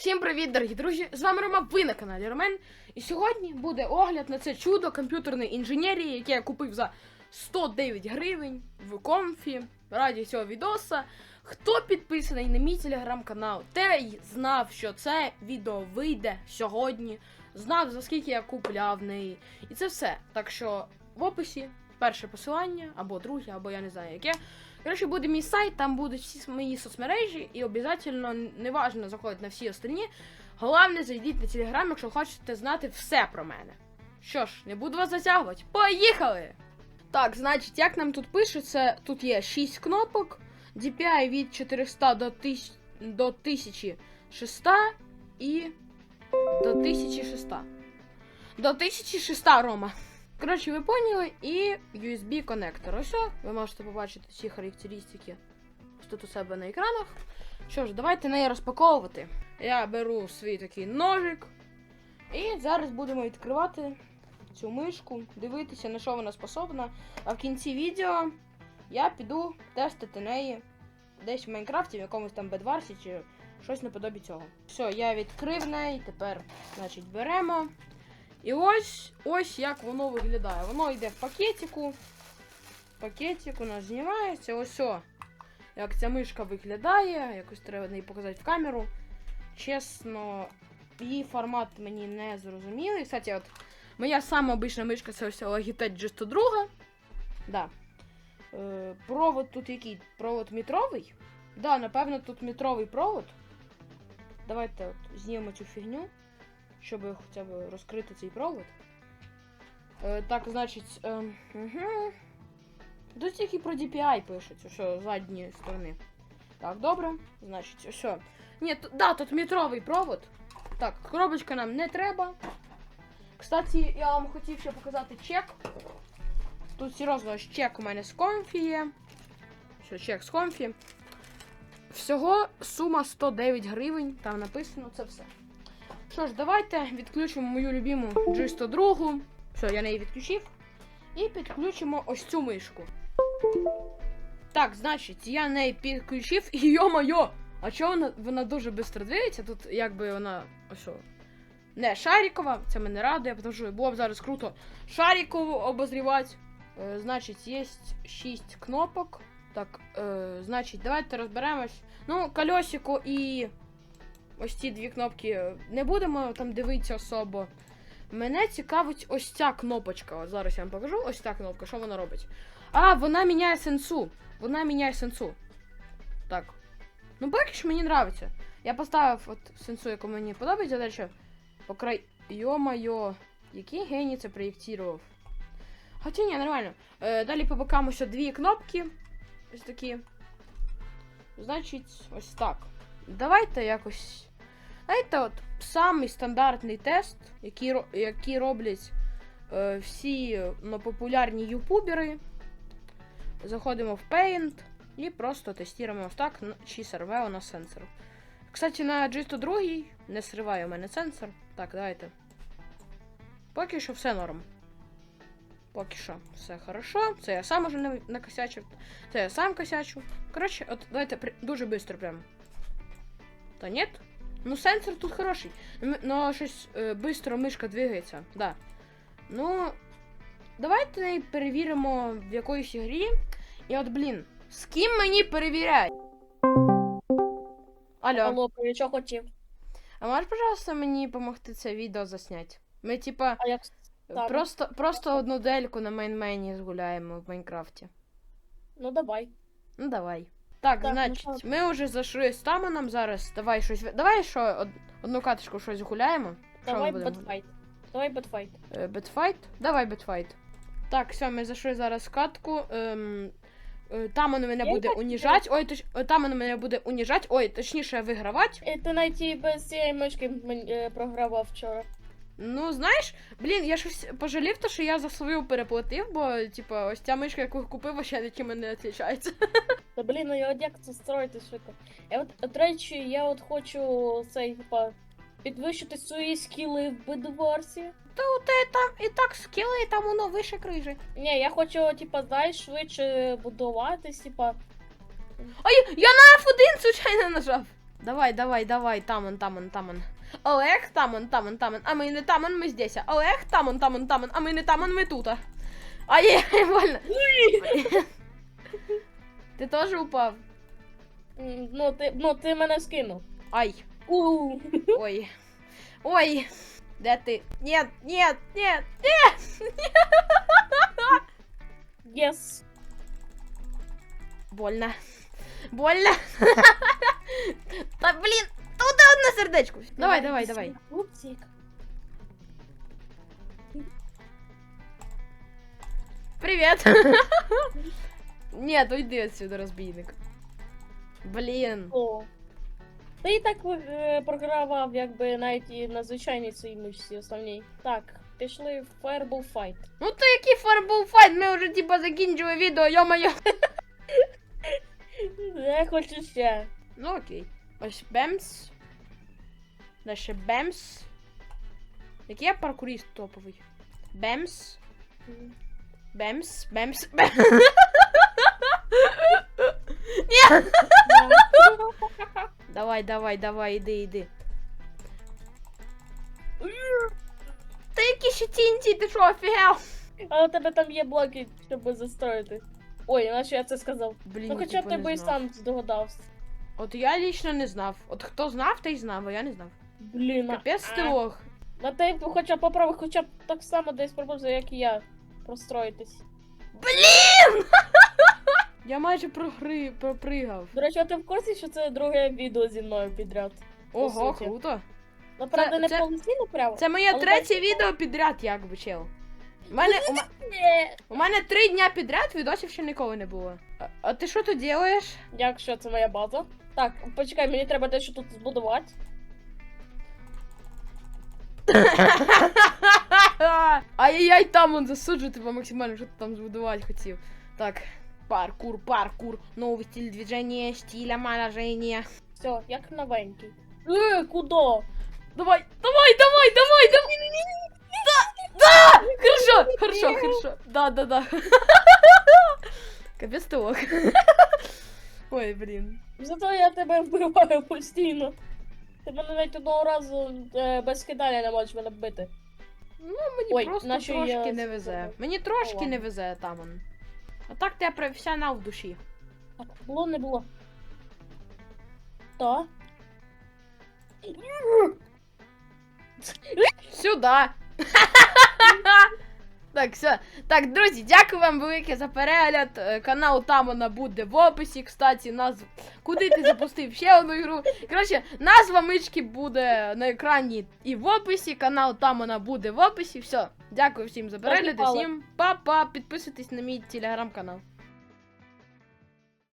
Всім привіт, дорогі друзі! З вами Рома, ви на каналі Ромен. І сьогодні буде огляд на це чудо комп'ютерної інженерії, яке я купив за 109 гривень в комфі раді цього відоса. Хто підписаний на мій телеграм-канал, той знав, що це відео вийде сьогодні, знав за скільки я купляв неї. І це все. Так що в описі перше посилання, або друге, або я не знаю яке. Коротше, буде мій сайт, там будуть всі мої соцмережі, і обов'язково не важно заходити на всі остальні. Головне, зайдіть на телеграм, якщо хочете знати все про мене. Що ж, не буду вас затягувати. Поїхали! Так, значить, як нам тут пишеться, тут є 6 кнопок, DPI від 400 до 1000, до 1600 і до 1600. До 1600, Рома. Коротше, ви поняли, і USB коннектор. Ось, ви можете побачити ці характеристики тут у себе на екранах. Що ж, давайте неї розпаковувати. Я беру свій такий ножик. І зараз будемо відкривати цю мишку, дивитися, на що вона способна. А в кінці відео я піду тестити неї десь в Майнкрафті, в якомусь там бедварсі чи щось наподобі цього. Все, я відкрив неї, тепер, значить, беремо. І ось ось як воно виглядає. Воно йде в пакетику. Пакетик у нас знімається. Ось о. Як ця мишка виглядає. Якось треба неї показати в камеру. Чесно, її формат мені не зрозумілий. Кстати, от моя сама обична мишка це ось Logitech G102. Да. Е, провод тут який? Провод метровий? Да, напевно, тут метровий провод. Давайте от знімемо цю фігню щоб хоча б розкрити цей провод. Е, так, значить. Е, угу. Тут тільки про DPI пишеться, що з задньої сторони. Так, добре. Значить, що. Ні, да, тут метровий провод. Так, коробочка нам не треба. Кстати, я вам хотів ще показати чек. Тут серйозно чек у мене з комфі є. Що, чек з комфі. Всього сума 109 гривень, там написано це все. Що ж, давайте відключимо мою любиму G102. Все, я неї відключив. І підключимо ось цю мишку. Так, значить, я неї підключив і йо-моє! А чого вона, вона дуже швидко двигається? Тут якби вона. Ось. що, Не шарикова, це мене радує, тому що було б зараз круто шарикову обозрівати. Е, значить, є 6 кнопок. Так, е, значить, давайте розберемось. Ну, колесико і ось ці дві кнопки не будемо там дивитися особо. Мене цікавить ось ця кнопочка. От зараз я вам покажу. Ось ця кнопка, що вона робить. А, вона міняє сенсу. Вона міняє сенсу. Так. Ну, поки що мені подобається. Я поставив от сенсу, яку мені подобається, далі. Покрай. Йо-майо, який геній це проєктував. Хоча ні, нормально. Е, далі по бокам ось дві кнопки. Ось такі. Значить, ось так. Давайте якось. Знаєте, от самий стандартний тест, який, який роблять е, всі ну, популярні ютубери. Заходимо в Paint і просто тестуємо ось так, чи сорве у нас сенсор. Кстати, на G102 не сриває у мене сенсор. Так, давайте. Поки що все норм. Поки що все хорошо. Це я сам уже на- накосячив. Це я сам косячу. Коротше, от давайте при- дуже швидко прям. Та нет? Ну, сенсор тут хороший. Но щось е, бистро мишка двигається. Да. Ну. Давайте перевіримо в якоїсь грі. І от, блін, з ким мені перевіряти? Алло. Алло, я що хотів? А можеш, пожалуйста, мені допомогти це відео засняти? Ми, типа, А як просто, просто одну дельку на мейн-мейні згуляємо в Майнкрафті. Ну давай. Ну давай. Так, Так, ну значить, що? ми вже зайшли з Таманом зараз. Давай щось. Давай що, од- одну каточку щось гуляємо. Давай бетфайт. Давай бетфайт. Е, Бетфайт? Давай бетфайт. Так, все, ми зайшли зараз в катку. Ем, е, Таман мене буде уніжать. Ой, точ... е, Таман мене буде уніжать. Ой, точніше, вигравати. Ти навіть без цієї мишки програвав вчора. Ну, знаєш, блін, я щось пожалів, то, що я за свою переплатив, бо, типа, ось ця мишка, яку купив, ще нічим не відрізняється. Та блін, ну я от як це строїти швидко. Я от, от речі, я от хочу цей, типа, підвищити свої скіли в бедварсі. Та у тебе там і так скіли, і там воно вище крижі. Ні, я хочу, типа, знаєш, швидше будуватись, типа. Ой, я на F1 случайно нажав. Давай, давай, давай, тамон, тамон, тамон. Олег, тамон, тамон, тамон. А ми не тамон, ми здесь. Олег, тамон, тамон, тамон. А ми не тамон, ми тут. Ай-яй, больно. Ти теж упав? М, Ну, ти, ну, ти мене скинув. Ай. У. Ой. Ой. Де ти? Нет, нет, нет. Єс. Больно. Больно. Та блін, туди одне сердечко. Давай, давай, давай. Лупсик. Привет. Нет, уйди отсюда, розбійник. Блін. О. Ти і так е, програвав, якби навіть і на звичайній цій мишці основній. Так, пішли в Fireball Fight. Ну то який фарбул файт, ми вже типа закінчили відео, йо-моє. Я хочу ще. Ну окей. Ось Бемс. Дальше Бемс. Який я паркуріст топовий? Бемс. Бемс. Бемс. Бемс. Давай, давай, давай, іди, іди. Та які ще тінці, ти що, офігел? А у тебе там є блоки, щоб застроїти. Ой, наче я це сказав. Блін, Ну хоча б типу, ти не би і сам здогадався. От я лично не знав. От хто знав, той знав, а я не знав. Блін, а- Капець а. трьох. На ти хоча б попробуй, хоча б так само десь приблизно, як і я. Простроїтись. Блін! Я майже прогри... пропригав. До речі, а ти в курсі, що це друге відео зі мною підряд? Ого, суті. круто. Ну, правда, не це- повноцінно прямо. Це моє Але третє так- відео підряд, якби чел. У мене, у, м- у мене три дня підряд відосів ще ніколи не було. А, а ти що тут робиш? Якщо це моя база. Так, почекай, мені треба дещо тут збудувати. Ай-яй-яй, там он засуджу тебе максимально, що ти там збудувати хотів. Так, паркур, паркур, новий стиль движения, стиль омоложения. Все, як новенький. Е, куди? Давай, давай, давай, давай, давай. Да, да, хорошо, хорошо, хорошо. Да, да, да. Капець толок. Ой, блін. Зато я тебе вбиваю постійно. Ти мене навіть одного разу е, без кидання не можеш мене бити. Ну, мені Ой, просто наче трошки я не везе. сказала. Мені трошки ладно. не везе там. он. А так ти професіонал в душі. Так, було не було. Та. Сюда. Так, все. Так, друзі, дякую вам велике за перегляд. Канал там вона буде в описі. Кстати, назв... Куди ти запустив ще одну ігру? Коротше, назва мички буде на екрані і в описі. Канал там вона буде в описі. Все. Дякую всім за перегляд. Всім па-па. Підписуйтесь на мій телеграм-канал.